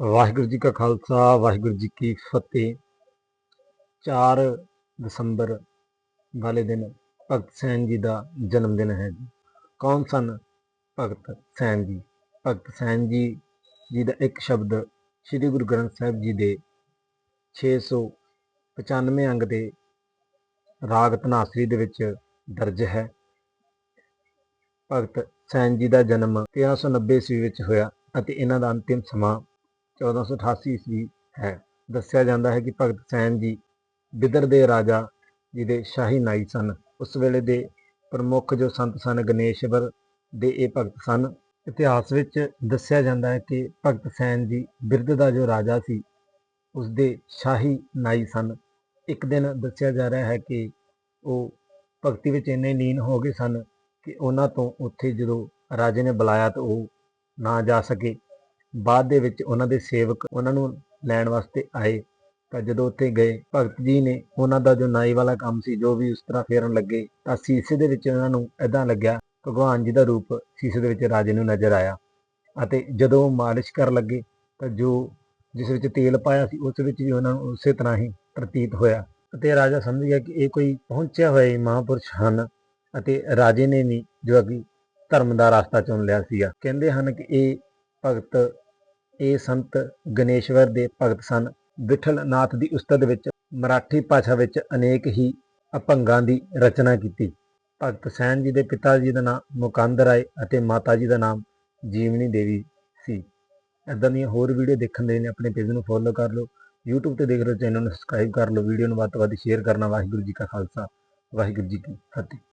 ਵਾਹਿਗੁਰੂ ਜੀ ਕਾ ਖਾਲਸਾ, ਵਾਹਿਗੁਰੂ ਜੀ ਕੀ ਫਤਿਹ। 4 ਦਸੰਬਰ ਵਾਲੇ ਦਿਨ ਭਗਤ ਸੈਨ ਜੀ ਦਾ ਜਨਮ ਦਿਨ ਹੈ ਜੀ। ਕੌਣ ਸਨ ਭਗਤ ਸੈਨ ਜੀ? ਭਗਤ ਸੈਨ ਜੀ ਜੀ ਦਾ ਇੱਕ ਸ਼ਬਦ ਸ੍ਰੀ ਗੁਰੂ ਗ੍ਰੰਥ ਸਾਹਿਬ ਜੀ ਦੇ 695 ਅੰਗ ਦੇ ਰਾਗ ਧਨਾਸਰੀ ਦੇ ਵਿੱਚ ਦਰਜ ਹੈ। ਭਗਤ ਸੈਨ ਜੀ ਦਾ ਜਨਮ 1390 ਈਸਵੀ ਵਿੱਚ ਹੋਇਆ ਅਤੇ ਇਹਨਾਂ ਦਾ ਅੰਤਿਮ ਸਮਾਂ 1488 ਈਸਵੀ ਹੈ। ਦੱਸਿਆ ਜਾਂਦਾ ਹੈ ਕਿ ਭਗਤ ਸੈਨ ਜੀ ਬਿਦਰ ਦੇ ਰਾਜਾ ਜੀ ਦੇ ਸ਼ਾਹੀ ਨਾਈ ਸਨ। ਉਸ ਵੇਲੇ ਦੇ ਪ੍ਰਮੁੱਖ ਜੋ ਸੰਤ ਸਨ ਗਣੇਸ਼ਵਰ ਦੇ ਇਹ ਭਗਤ ਸਨ। ਇਤਿਹਾਸ ਵਿੱਚ ਦੱਸਿਆ ਜਾਂਦਾ ਹੈ ਕਿ ਭਗਤ ਸੈਨ ਜੀ ਬਿਰਦ ਦਾ ਜੋ ਰਾਜਾ ਸੀ, ਉਸ ਦੇ ਸ਼ਾਹੀ ਨਾਈ ਸਨ। ਇੱਕ ਦਿਨ ਦੱਸਿਆ ਜਾ ਰਿਹਾ ਹੈ ਕਿ ਉਹ ਭਗਤੀ ਵਿੱਚ ਇੰਨੇ ਲੀਨ ਹੋ ਗਏ ਸਨ ਕਿ ਉਹਨਾਂ ਤੋਂ ਉੱਥੇ ਜਦੋਂ ਰਾਜੇ ਨੇ ਬੁਲਾਇਆ ਤਾਂ ਉਹ ਨਾ ਜਾ ਸਕੇ। ਬਾਅਦ ਦੇ ਵਿੱਚ ਉਹਨਾਂ ਦੇ ਸੇਵਕ ਉਹਨਾਂ ਨੂੰ ਲੈਣ ਵਾਸਤੇ ਆਏ। ਤਾਂ ਜਦੋਂ ਉੱਥੇ ਗਏ, ਭਗਤ ਜੀ ਨੇ ਉਹਨਾਂ ਦਾ ਜੋ ਨਾਈ ਵਾਲਾ ਕੰਮ ਸੀ, ਜੋ ਵੀ ਉਸ ਤਰ੍ਹਾਂ ਫੇਰਨ ਲੱਗੇ, ਤਾਂ ਸੀਸੇ ਦੇ ਵਿੱਚ ਉਹਨਾਂ ਨੂੰ ਐਦਾਂ ਲੱਗਿਆ, ਭਗਵਾਨ ਜੀ ਦਾ ਰੂਪ ਸੀਸੇ ਦੇ ਵਿੱਚ ਰਾਜੇ ਨੂੰ ਨਜ਼ਰ ਆਇਆ ਅਤੇ ਜਦੋਂ ਉਹ ਮਾਲਿਸ਼ ਕਰਨ ਲੱਗੇ, ਤਾਂ ਜੋ ਜਿਸ ਵਿੱਚ ਤੇਲ ਪਾਇਆ ਸੀ, ਉਸ ਵਿੱਚ ਵੀ ਉਹਨਾਂ ਨੂੰ ਉਸੇ ਤਰ੍ਹਾਂ ਹੀ ਪ੍ਰਤੀਤ ਹੋਇਆ ਅਤੇ ਰਾਜਾ ਸਮਝ ਗਿਆ ਕਿ ਇਹ ਕੋਈ ਪਹੁੰਚਿਆ ਹੋਇਆ ਹੀ ਮਹਾਂਪੁਰਸ਼ ਹਨ ਅਤੇ ਰਾਜੇ ਨੇ ਵੀ ਜੋ ਕਿ ਧਰਮ ਦਾ ਰਸਤਾ ਚੁਣ ਲਿਆ ਸੀਗਾ। ਕਹਿੰਦੇ ਹਨ ਕਿ ਇਹ ਭਗਤ ਇਹ ਸੰਤ ਗਣੇਸ਼ਵਰ ਦੇ ਭਗਤ ਸਨ। ਵਿਠਲ ਨਾਥ ਦੀ ਉਸਤਤ ਵਿੱਚ ਮਰਾਠੀ ਭਾਸ਼ਾ ਵਿੱਚ ਅਨੇਕ ਹੀ ਅਭੰਗਾਂ ਦੀ ਰਚਨਾ ਕੀਤੀ। ਭਗਤ ਸੈਨ ਜੀ ਦੇ ਪਿਤਾ ਜੀ ਦਾ ਨਾਮ ਮੁਕੰਦ ਰਾਏ ਅਤੇ ਮਾਤਾ ਜੀ ਦਾ ਨਾਮ ਜੀਵਨੀ ਦੇਵੀ ਸੀ। ਇਦਾਂ ਦੀਆਂ ਹੋਰ ਵੀਡੀਓ ਦੇਖਣ ਦੇ ਲਈ ਆਪਣੇ ਪੇਜ ਨੂੰ ਫੋਲੋ ਕਰ ਲਓ। YouTube ਤੇ ਦੇਖ ਰਹੇ ਚੈਨਲ ਨੂੰ ਸਬਸਕ੍ਰਾਈਬ ਕਰ ਲਓ। ਵੀਡੀਓ ਨੂੰ ਵੱਧ ਤੋਂ ਵੱਧ ਸ਼ੇਅਰ ਕਰਨਾ। ਵਾਹਿਗੁਰੂ ਜੀ ਕਾ ਖਾਲਸਾ। ਵਾਹਿਗੁਰੂ ਜੀ ਕੀ ਫਤਿਹ।